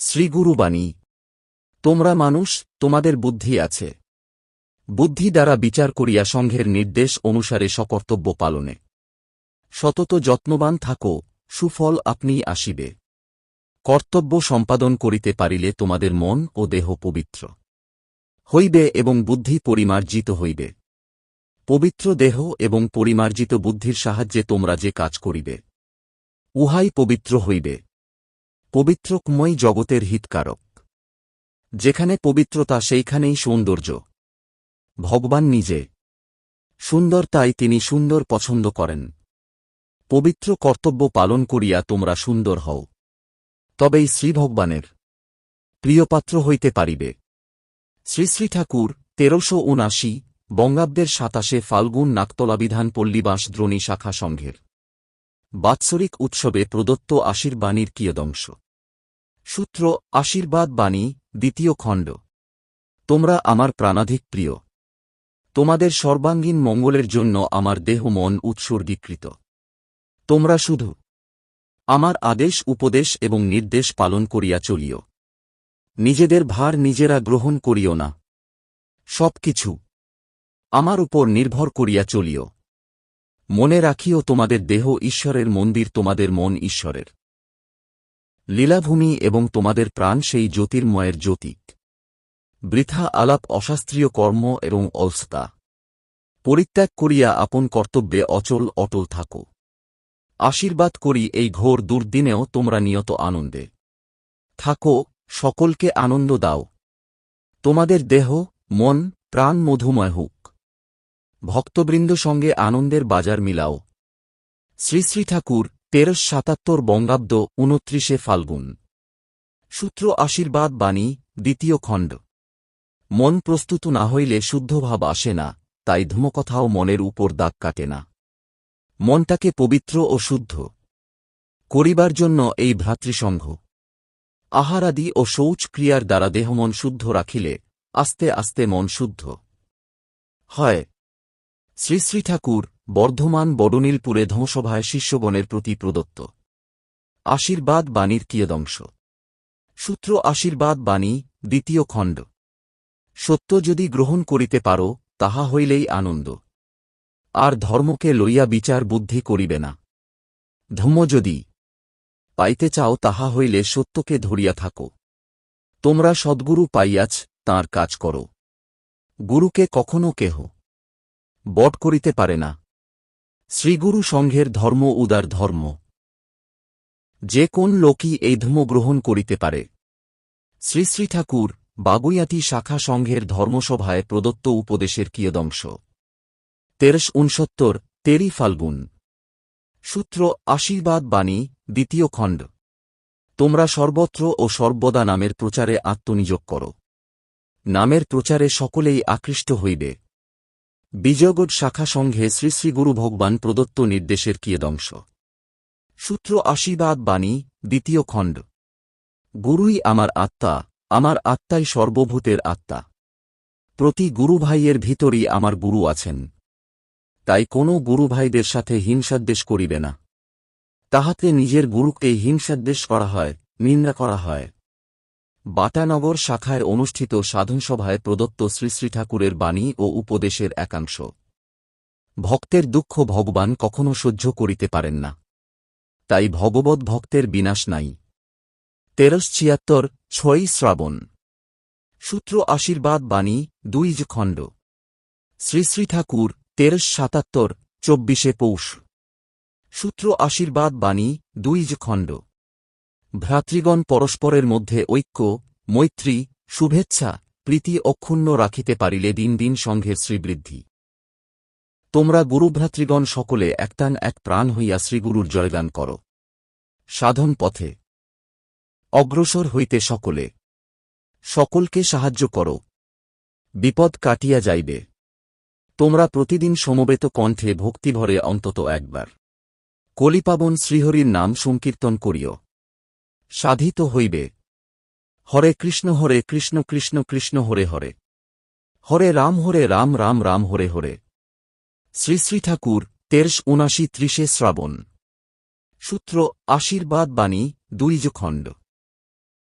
শ্রীগুরুবাণী তোমরা মানুষ, তোমাদের বুদ্ধি আছে। বুদ্ধি দ্বারা বিচার করিয়া সংঘের নির্দেশ অনুসারে সকর্তব্য পালনে। সতত যত্নবান থাকো, সুফল আপনিই আসিবে। কর্তব্য সম্পাদন করিতে পারিলে তোমাদের মন ও দেহ পবিত্র হইবে এবং বুদ্ধি পরিমার্জিত হইবে। পবিত্র দেহ এবং পরিমার্জিত বুদ্ধির সাহায্যে তোমরা যে কাজ করিবে, উহাই পবিত্র হইবে। পবিত্রকময় জগতের হিতকারক। যেখানে পবিত্রতা, সেইখানেই সৌন্দর্য। ভগবান নিজে। সুন্দর তাই তিনি সুন্দর পছন্দ করেন। পবিত্র কর্তব্য পালন করিয়া তোমরা সুন্দর হও। তবেই শ্রীভগবানের প্রিয়পাত্র হইতে পারিবে। শ্রী শ্রী ঠাকুর, তেরোশো উনাশি, বঙ্গাব্দের সাতাশে ফাল্গুন নাকতলাবিধান পল্লীবাস দ্রোণী শাখা সংঘের। বাৎসরিক উৎসবে প্রদত্ত আশীর্বাণীর কিয়দংশ। সূত্র, আশীর্বাদ বাণী, দ্বিতীয় খণ্ড। তোমরা আমার প্রাণাধিক প্রিয়। তোমাদের সর্বাঙ্গীন মঙ্গলের জন্য আমার দেহ মন উৎসর্গীকৃত। তোমরা শুধু আমার আদেশ, উপদেশ এবং নির্দেশ পালন করিয়া চলিও। নিজেদের ভার নিজেরা গ্রহণ করিও না। সব কিছু আমার উপর নির্ভর করিয়া চলিও। মনে রাখিও তোমাদের দেহ ঈশ্বরের মন্দির, তোমাদের মন ঈশ্বরের। লীলাভূমি এবং তোমাদের প্রাণ সেই জ্যোতির্ময়ের জ্যোতিক। বৃথা আলাপ অশাস্ত্রীয় কর্ম এবং অলসতা। পরিত্যাগ করিয়া আপন কর্তব্যে অচল অটল থাকো। আশীর্বাদ করি এই ঘোর দুর্দিনেও তোমরা নিয়ত আনন্দে। থাকো, সকলকে আনন্দ দাও। তোমাদের দেহ, মন, প্রাণ মধুময় হোক। ভক্তবৃন্দ সঙ্গে আনন্দের বাজার মিলাও। শ্রী শ্রী ঠাকুর তেরশ সাতাত্তর বঙ্গাব্দ উনত্রিশে ফাল্গুন। সূত্র আশীর্বাদ বাণী, দ্বিতীয় খণ্ড। মন প্রস্তুত না হইলে শুদ্ধভাব আসে না, তাই ধূমকথাও মনের উপর দাগ কাটে না। মনটাকে পবিত্র ও শুদ্ধ করিবার জন্য এই ভ্রাতৃসংঘ। আহারাদি ও শৌচ ক্রিয়ার দ্বারা দেহমন শুদ্ধ রাখিলে আস্তে আস্তে মন শুদ্ধ হয়। শ্রী শ্রী ঠাকুর বর্ধমান বড়নীলপুরে ধ্বংসভায় শিষ্যগণের প্রতি প্রদত্ত। আশীর্বাদ বাণীর কিয়দংশ। সূত্র আশীর্বাদ বাণী, দ্বিতীয় খণ্ড। সত্য যদি গ্রহণ করিতে পারো, তাহা হইলেই আনন্দ। আর ধর্মকে লইয়া বিচার বুদ্ধি করিবে না। ধর্ম যদি পাইতে চাও, তাহা হইলে সত্যকে ধরিয়া থাকো। তোমরা সদ্গুরু পাইয়াছ, তাঁর কাজ করো। গুরুকে কখনও কেহ বট করিতে পারে না। শ্রীগুরু সংঘের ধর্ম উদার ধর্ম। যে কোন লোকই এই ধর্ম গ্রহণ করিতে পারে। শ্রী শ্রী ঠাকুর বাগুইয়াটি শাখা সংঘের ধর্মসভায় প্রদত্ত উপদেশের কিয়দংশ। তেরশ উনসত্তর তেরি ফাল্গুন। সূত্র, আশীর্বাদ বাণী, দ্বিতীয় খণ্ড। তোমরা সর্বত্র ও সর্বদা নামের প্রচারে আত্মনিযোগ করো। নামের প্রচারে সকলেই আকৃষ্ট হইবে। বিজয়গড় শাখা সংঘে শ্রী শ্রী গুরু ভগবান প্রদত্ত নির্দেশের কিয়দংশ। সূত্র আশীর্বাদ বাণী, দ্বিতীয় খণ্ড। গুরুই আমার আত্মা, আমার আত্মাই সর্বভূতের আত্মা। প্রতি গুরুভাইয়ের ভিতরই আমার গুরু আছেন। তাই কোনো গুরুভাইদের সাথে হিংসাদ্বেষ করিবে না। তাহাতে নিজের গুরুকে হিংসাদ্বেষ করা হয়, নিন্দা করা হয়। বাটানগর শাখায় অনুষ্ঠিত সাধনসভায় প্রদত্ত শ্রী শ্রী ঠাকুরের বাণী ও উপদেশের একাংশ। ভক্তের দুঃখ ভগবান কখনো সহ্য করিতে পারেন না। তাই ভগবত ভক্তের বিনাশ নাই। তেরশ ছিয়াত্তর ছয়ই শ্রাবণ। সূত্র আশীর্বাদ বাণী, দুই খণ্ড। শ্রী শ্রী ঠাকুর তেরশ সাতাত্তর চব্বিশে পৌষ। সূত্র আশীর্বাদ বাণী, দুই খণ্ড। ভ্রাতৃগণ পরস্পরের মধ্যে ঐক্য, মৈত্রী, শুভেচ্ছা, প্রীতি অক্ষুণ্ণ রাখিতে পারিলে দিন দিন সংঘের শ্রীবৃদ্ধি। তোমরা গুরুভ্রাতৃগণ সকলে একটান এক প্রাণ হইয়া শ্রীগুরুর জয়গান কর। সাধন পথে। অগ্রসর হইতে সকলে। সকলকে সাহায্য কর। বিপদ কাটিয়া যাইবে। তোমরা প্রতিদিন সমবেত কণ্ঠে ভক্তিভরে অন্তত একবার। কলিপাবন শ্রীহরির নাম সংকীর্তন করিও। সাধিত হইবে। হরে কৃষ্ণ হরে কৃষ্ণ কৃষ্ণ কৃষ্ণ হরে হরে। হরে রাম হরে রাম রাম রাম হরে হরে। শ্রী শ্রী ঠাকুর তেরশ উনাশি ত্রিশে শ্রাবণ। সূত্র, আশীর্বাদ বাণী, দুই খণ্ড।